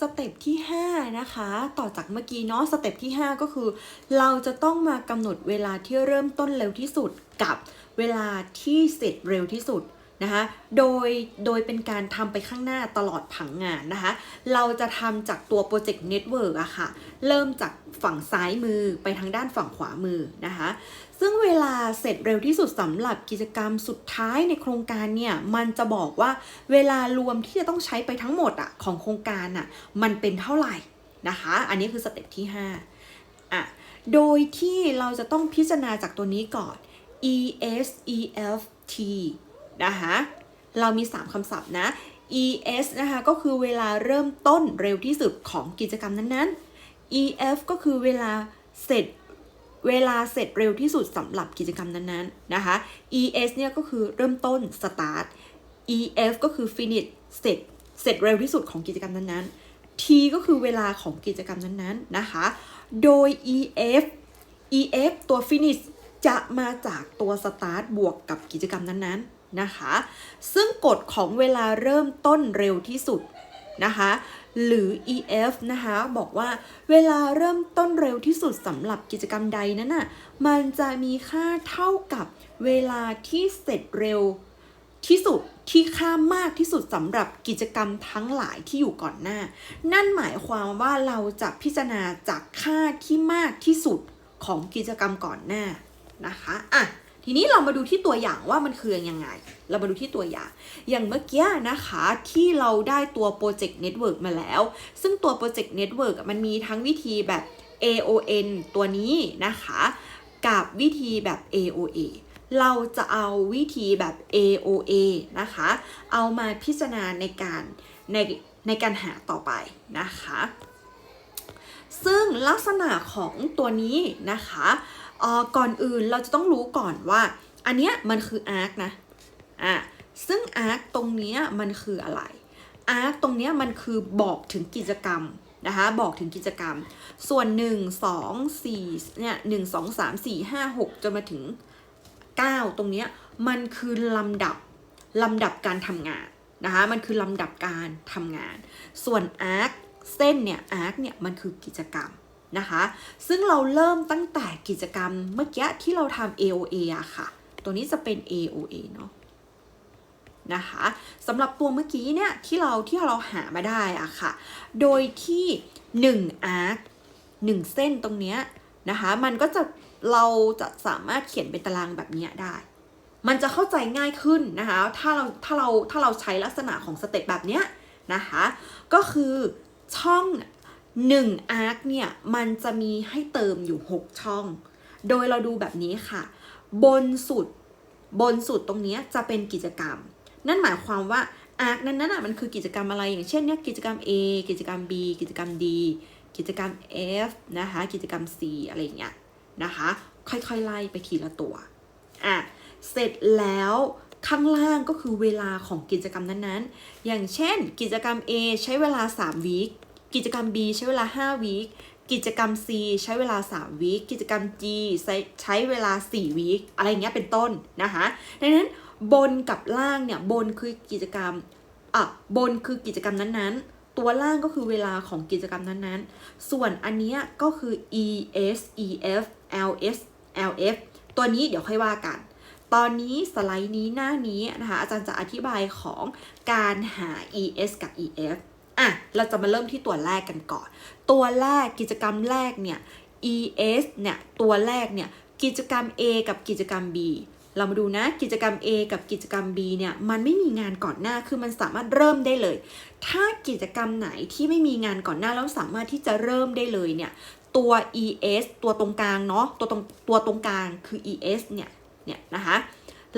สเต็ปที่ 5 นะคะ ต่อจากเมื่อกี้เนาะสเต็ปที่ 5 ก็คือ เราจะต้องมากำหนดเวลาที่เริ่มต้นเร็วที่สุดกับเวลาที่เสร็จเร็วที่สุด นะคะโดยโดยเป็นการทำไปข้างหน้าตลอดผังงานนะคะเราจะทำจากตัวโปรเจกต์เน็ตเวิร์กอะค่ะเริ่มจากฝั่งซ้ายมือไปทางด้านฝั่งขวามือนะคะซึ่งเวลาเสร็จเร็วที่สุดสำหรับกิจกรรมสุดท้ายในโครงการเนี่ยมันจะบอกว่าเวลารวมที่จะต้องใช้ไปทั้งหมดอะของโครงการอะมันเป็นเท่าไหร่นะคะอันนี้คือสเต็ปที่5อะโดยที่เราจะต้องพิจารณาจากตัวนี้ก่อน E S E F T นะคะเรามี 3คำศัพท์นะ E S นะคะก็คือเวลาเริ่มต้นเร็วที่สุดของกิจกรรมนั้นๆ E F ก็คือเวลาเสร็จเวลาเสร็จเร็วที่สุดสำหรับกิจกรรมนั้นๆนะคะ E S เนี่ยก็คือเริ่มต้น start E F ก็คือ finish เสร็จเสร็จเร็วที่สุดของกิจกรรมนั้นๆ T ก็คือเวลาของกิจกรรมนั้นๆนะคะ โดย E F E F ตัว finish จะมาจากตัว start บวกกับกิจกรรมนั้นๆ นะคะ ซึ่งกฎของเวลาเริ่มต้นเร็วที่สุดนะคะหรือ EF นะคะบอกว่าเวลาเริ่มต้นเร็วที่สุดสำหรับกิจกรรมใดนั้นน่ะมันจะมีค่าเท่ากับเวลาที่เสร็จเร็วที่สุดที่ค่ามากที่สุดสำหรับกิจกรรมทั้งหลายที่อยู่ก่อนหน้า นั่นหมายความว่าเราจะพิจารณาจากค่าที่มากที่สุดของกิจกรรมก่อนหน้านะคะอะ ทีนี้เรามาดูที่ตัวอย่างว่ามันคือยังไง เรามาดูที่ตัวอย่าง อย่างเมื่อกี้นะคะที่เราได้ตัว Project Network มาแล้ว ซึ่งตัว Project Network อะมันมีทั้งวิธีแบบ AON ตัวนี้นะคะ กับวิธีแบบ AOA เราจะเอาวิธีแบบ AOA นะคะ เอามาพิจารณาในการในในการหาต่อไปนะคะ ซึ่งลักษณะของตัวนี้นะคะ ออก่อนอื่นเราจะต้องรู้ก่อนว่า อันเนี้ยมันคือ arc นะอะซึ่ง arc ตรงเนี้ยมันคืออะไร arc ตรงเนี้ยมันคือบอกถึงกิจกรรมนะคะบอกถึงกิจกรรม ส่วน 1 2 4เนี่ย1 2 3 4 5 6จนมาถึง 9 ตรงเนี้ยมันคือลำดับลำดับการทำงานนะคะมันคือลำดับการทำงาน ส่วน arc เส้นเนี่ย arc เนี่ยมันคือกิจกรรม นะคะ ซึ่งเราเริ่มตั้งแต่กิจกรรมเมื่อกี้ที่เราทำ AOA อะค่ะ ตัวนี้จะเป็น AOA เนาะนะคะสำหรับตัวเมื่อกี้เนี่ยที่เราที่เราหามาได้อะค่ะ โดยที่1 arc 1เส้นตรงเนี้ยนะคะมันก็จะเราจะสามารถเขียนเป็นตารางแบบเนี้ยได้ มันจะเข้าใจง่ายขึ้นนะคะ ถ้าเราถ้าเราถ้าเราใช้ลักษณะของสเต็ปแบบเนี้ยนะคะ ก็คือช่อง 1 arc เนี่ย มันจะมีให้เติมอยู่ 6 ช่อง โดยเราดูแบบนี้ค่ะ บนสุด บนสุดตรงนี้จะเป็นกิจกรรม นั่นหมายความว่า arc นั้นน่ะมันคือกิจกรรมอะไรอย่างเช่นเนี่ยกิจกรรม A กิจกรรม B กิจกรรม D กิจกรรม F นะคะ กิจกรรม C อะไรอย่างเงี้ยนะคะ ค่อยๆ ไล่ไปทีละตัวอะเสร็จแล้วข้างล่างก็คือเวลาของกิจกรรมนั้นๆ อย่างเช่น กิจกรรม A ใช้เวลา 3 วีค กิจกรรม B ใช้เวลา 5 วีค กิจกรรม C ใช้เวลา 3 วีค กิจกรรม G ใช้ใช้เวลา 4 วีค อะไรเงี้ยเป็นต้นนะคะ ดังนั้นบนกับล่างเนี่ย บนคือกิจกรรม อะ บนคือกิจกรรมนั้นๆ ตัวล่างก็คือเวลาของกิจกรรมนั้นๆ ส่วนอันเนี้ยก็คือ E S E F L S L F ตัวนี้เดี๋ยวค่อยว่ากันตอนนี้สไลด์นี้หน้านี้นะคะอาจารย์จะอธิบายของการหา ES กับ EF อะ เราจะมาเริ่มที่ตัวแรกกันก่อน ตัวแรกกิจกรรมแรกเนี่ย ES เนี่ย ตัวแรกเนี่ย กิจกรรม A กับกิจกรรม B เรามาดูนะกิจกรรม A กับกิจกรรม B เนี่ยมันไม่มีงานก่อนหน้าคือมันสามารถเริ่มได้เลย ถ้ากิจกรรมไหนที่ไม่มีงานก่อนหน้าแล้วสามารถที่จะเริ่มได้เลยเนี่ยตัว ES ตัวตรงกลางเนาะตัวตรงตัวตรงกลางคือ ES เนี่ยเนี่ยนะคะ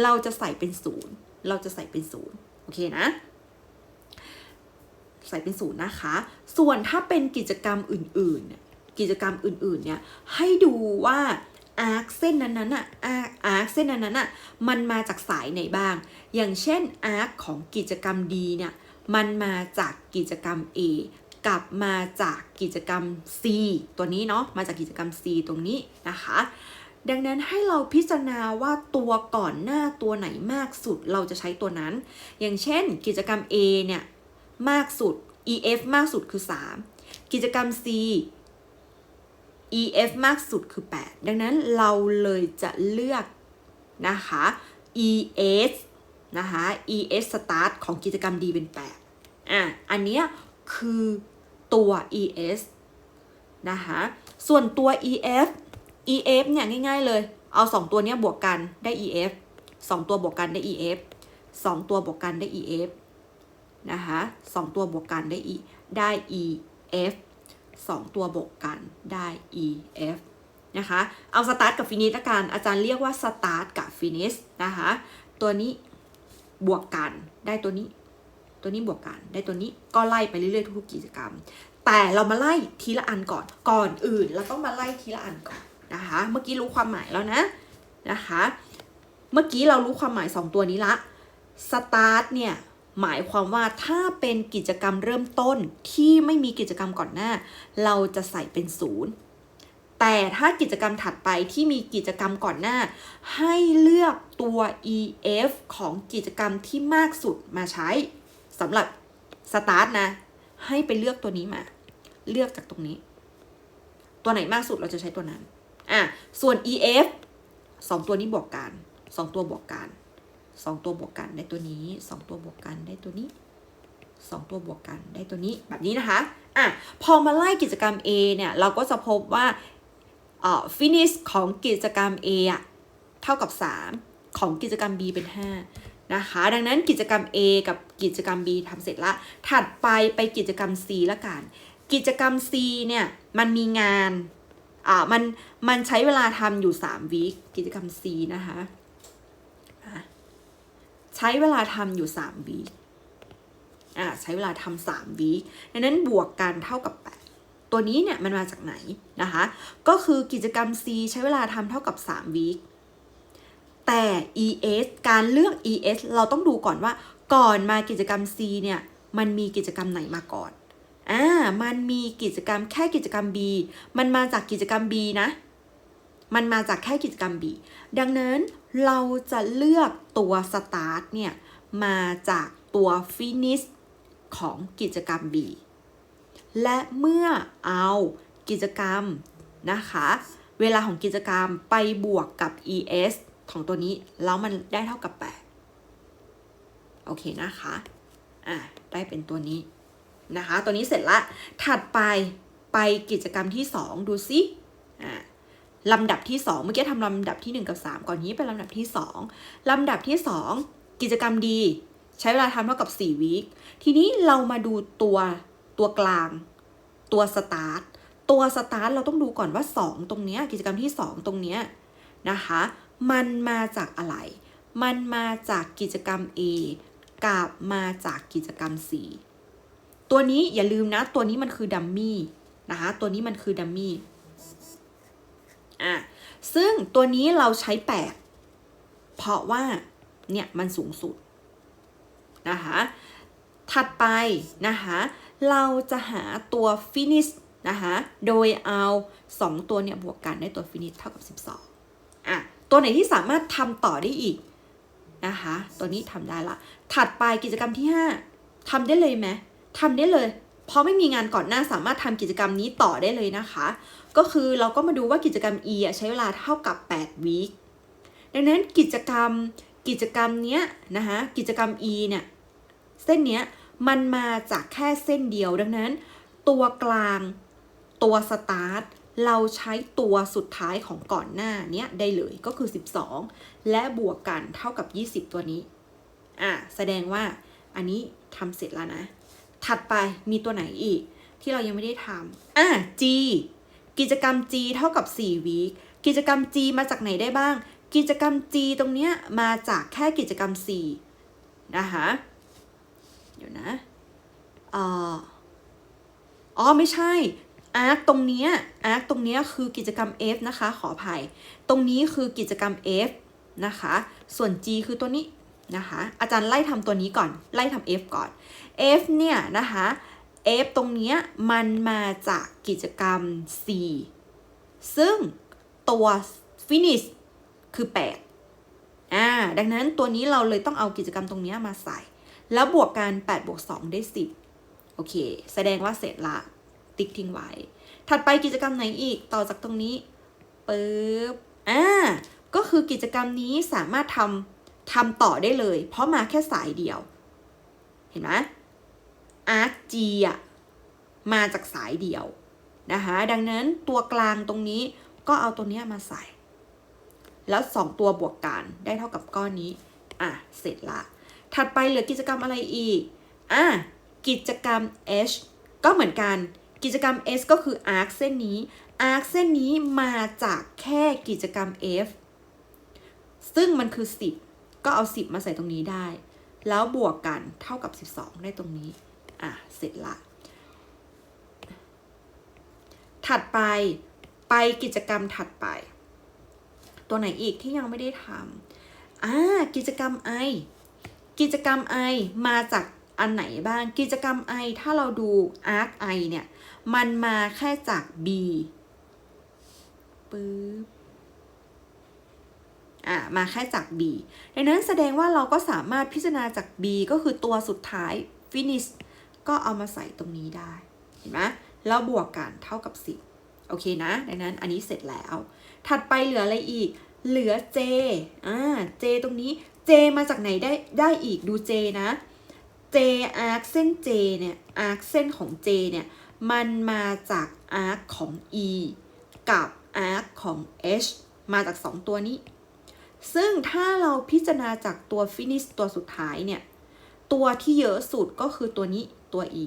เราจะใส่เป็นศูนย์เราจะใส่เป็นศูนย์โอเคนะ ใส่เป็นศูนย์นะคะ ส่วนถ้าเป็นกิจกรรมอื่นๆ กิจกรรมอื่นๆเนี่ยให้ดูว่าอาร์คเส้นนั้นๆอะอาร์คเส้นนั้นๆอะมันมาจากสายไหนบ้าง อย่างเช่นอาร์คของกิจกรรม D เนี่ยมันมาจากกิจกรรม A กลับมาจากกิจกรรม C ตัวนี้เนาะมาจากกิจกรรม C ตรงนี้นะคะ ดังนั้นให้เราพิจารณาว่าตัวก่อนหน้าตัวไหนมากสุดเราจะใช้ตัวนั้น อย่างเช่น กิจกรรม A เนี่ย มากสุด EF มากสุดคือ 3 กิจกรรม C EF มากสุดคือ 8 ดังนั้นเราเลยจะเลือกนะคะ ES นะคะ ES start ของกิจกรรม D เป็น 8 อะ อันเนี้ยคือตัว ES นะคะส่วนตัว EF EF เนี่ยง่ายๆเลย เอา 2 ตัวเนี้ยบวกกันได้ EF 2 ตัวบวกกันได้ EF 2 ตัวบวกกันได้ EF นะคะ2ตัวบวกกันได้ E ได้ EF 2ตัวบวกกันได้ EF นะคะ เอาสตาร์ทกับฟินิชละกันอาจารย์เรียกว่าสตาร์ทกับฟินิชนะคะ ตัวนี้บวกกันได้ตัวนี้ ตัวนี้บวกกันได้ตัวนี้ก็ไล่ไปเรื่อยๆทุกๆกิจกรรม แต่เรามาไล่ทีละอันก่อนก่อนอื่น เราต้องมาไล่ทีละอันก่อนนะคะ เมื่อกี้รู้ความหมายแล้วนะนะคะ เมื่อกี้เรารู้ความหมาย 2 ตัวนี้ละสตาร์ทเนี่ย หมายความว่าถ้าเป็นกิจกรรมเริ่มต้นที่ไม่มีกิจกรรมก่อนหน้า เราจะใส่เป็นศูนย์แต่ถ้ากิจกรรมถัดไปที่มีกิจกรรมก่อนหน้า ให้เลือกตัว EF ของกิจกรรมที่มากสุดมาใช้สำหรับสตาร์ทนะ ให้ไปเลือกตัวนี้มา เลือกจากตรงนี้ ตัวไหนมากสุดเราจะใช้ตัวนั้น อะ ส่วน EF สองตัวนี้บวกกันสองตัวบวกกัน สองตัวบวกกันได้ตัวนี้สองตัวบวกกันได้ตัวนี้สองตัวบวกกันได้ตัวนี้แบบนี้นะคะอะพอมาไล่กิจกรรม A เนี่ยเราก็จะพบว่าเอ่อ finish ของกิจกรรม A อะเท่ากับ 3 ของกิจกรรม B เป็น 5 นะคะ ดังนั้นกิจกรรม A กับกิจกรรม B ทำเสร็จละ ถัดไปไปกิจกรรม C ละกัน กิจกรรม C เนี่ยมันมีงานอ่ามันมันใช้เวลาทำอยู่3วีคกิจกรรม C นะคะ ใช้เวลาทำอยู่3วีคอ่าใช้เวลาทำ3วีคดังนั้นบวกกันเท่ากับ 8 ตัวนี้เนี่ยมันมาจากไหนนะคะ ก็คือกิจกรรม C ใช้เวลาทำเท่ากับ3วีคแต่ ES การเลือก ES เราต้องดูก่อนว่าก่อนมากิจกรรม C เนี่ยมันมีกิจกรรมไหนมาก่อน อ่า มันมีกิจกรรมแค่กิจกรรม B มันมาจากกิจกรรม B นะ มันมาจากแค่กิจกรรม B ดังนั้น เราจะเลือกตัว Start เนี่ย มาจากตัว Finish ของกิจกรรม B และเมื่อเอากิจกรรมนะคะ เวลาของกิจกรรมไปบวกกับ ES ของตัวนี้ แล้วมันได้เท่ากับ 8 โอเคนะคะ อะ ได้เป็นตัวนี้นะคะ ตัวนี้เสร็จละ ถัดไปไปกิจกรรมที่ 2 ดูซิ อะ ลำดับที่ 2 เมื่อกี้ทำลำดับที่ 1 กับ 3 ก่อนนี้เป็นลำดับที่ 2 ลำดับที่ 2 กิจกรรมดี ใช้เวลาทำเท่ากับ 4 วีคทีนี้เรามาดูตัวตัวกลาง ตัวสตาร์ทตัวสตาร์ทเราต้องดูก่อนว่า 2 ตรงเนี้ยกิจกรรมที่ 2 ตรงเนี้ยนะคะ มันมาจากอะไร มันมาจากกิจกรรม A กับมาจากกิจกรรม C ตัวนี้อย่าลืมนะ ตัวนี้มันคือดัมมี่นะคะตัวนี้มันคือดัมมี่ อะซึ่งตัวนี้เราใช้8เพราะว่าเนี่ยมันสูงสุดนะคะถัดไปนะคะเราจะหาตัว finish นะคะโดยเอา 2 ตัวเนี่ยบวกกันได้ตัว finish เท่ากับ 12อะตัวไหนที่สามารถทำต่อได้อีกนะคะตัวนี้ทำได้ละ ถัดไปกิจกรรมที่ 5ทำได้เลยไหมทำได้เลย พราะไม่มีงานก่อนหน้าสามารถทำกิจกรรมนี้ต่อได้เลยนะคะ ก็คือเราก็มาดูว่ากิจกรรม E อะใช้เวลาเท่ากับ8วีคดังนั้นกิจกรรมกิจกรรมเนี้ยนะคะกิจกรรม E เนี่ยเส้นเนี้ยมันมาจากแค่เส้นเดียวดังนั้น ตัวกลางตัวสตาร์ทเราใช้ตัวสุดท้ายของก่อนหน้าเนี้ยได้เลยก็คือ 12 และบวกกันเท่ากับ 20 ตัวนี้ อะ แสดงว่าอันนี้ทำเสร็จแล้วนะ ถัดไปมีตัวไหนอีก ที่เรายังไม่ได้ทำอะ G กิจกรรม G เท่ากับ4วีคกิจกรรม G มาจากไหนได้บ้าง กิจกรรม G ตรงเนี้ยมาจากแค่กิจกรรม4นะคะเดี๋ยวนะอ่ออ๋อไม่ใช่อาร์ตรงเนี้ยอาร์ตตรงเนี้ยคือกิจกรรม F นะคะ ขออภัย ตรงนี้คือกิจกรรม F นะคะ ส่วน G คือตัวนี้ นะคะ อาจารย์ไล่ทำตัวนี้ก่อน ไล่ทำ F ก่อน F เนี่ยนะคะ F ตรงเนี้ยมันมาจากกิจกรรม C ซึ่งตัว finish คือ 8 อ่า ดังนั้นตัวนี้เราเลยต้องเอากิจกรรมตรงเนี้ยมาใส่ แล้วบวกกัน 8 บวก 2 ได้ 10 โอเค แสดงว่าเสร็จละ ติ๊กทิ้งไว้ ถัดไปกิจกรรมไหนอีก ต่อจากตรงนี้ปึ๊บ อ่า ก็คือกิจกรรมนี้สามารถทำ ทำต่อได้เลย เพราะมาแค่สายเดียว เห็นไหม arc G อะมาจากสายเดียวนะคะดังนั้นตัวกลางตรงนี้ก็เอาตัวเนี้ยมาใส่ แล้ว 2 ตัวบวกกันได้เท่ากับก้อนนี้ อะ เสร็จละ ถัดไปเหลือกิจกรรมอะไรอีก อะ กิจกรรม H ก็เหมือนกัน กิจกรรม S ก็คือ arc เส้นนี้ arc เส้นนี้มาจากแค่กิจกรรม F ซึ่งมันคือ 10 ก็เอา 10 มาใส่ตรงนี้ได้ แล้วบวกกันเท่ากับ 12 ได้ตรงนี้ อะ เสร็จละ ถัดไปไปกิจกรรมถัดไป ตัวไหนอีกที่ยังไม่ได้ทำอ่ากิจกรรม I กิจกรรม I มาจากอันไหนบ้าง กิจกรรม I ถ้าเราดู arc I เนี่ย มันมาแค่จาก B ปึ๊บ อ่ามาแค่จาก B ดังนั้นแสดงว่าเราก็สามารถพิจารณาจาก B ก็คือตัวสุดท้าย finish ก็เอามาใส่ตรงนี้ได้ เห็นไหมแล้วบวกกันเท่ากับ 10 โอเคนะ ดังนั้นอันนี้เสร็จแล้ว ถัดไปเหลืออะไรอีก เหลือ J อ่า J ตรงนี้ J มาจากไหนได้ได้อีกดู J นะ J arc เส้น J เนี่ย arc เส้นของ J เนี่ย มันมาจาก arc ของ E กับ arc ของ H มาจาก 2 ตัวนี้ ซึ่งถ้าเราพิจารณาจากตัว finish ตัวสุดท้ายเนี่ย ตัวที่เยอะสุดก็คือตัวนี้ตัว E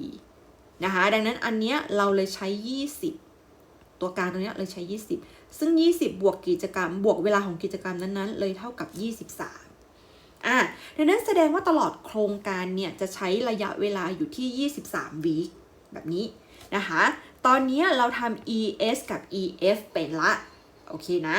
นะคะ ดังนั้นอันเนี้ยเราเลยใช้ 20 ตัวกลางตัวเนี้ยเลยใช้ 20 ซึ่ง 20 บวกกิจกรรม บวกเวลาของกิจกรรมนั้นๆ เลยเท่ากับ 23 อะดังนั้นแสดงว่าตลอดโครงการเนี่ยจะใช้ระยะเวลาอยู่ที่ 23วีคแบบนี้นะคะ ตอนนี้เราทำ ES กับ EF เป็นละ โอเคนะ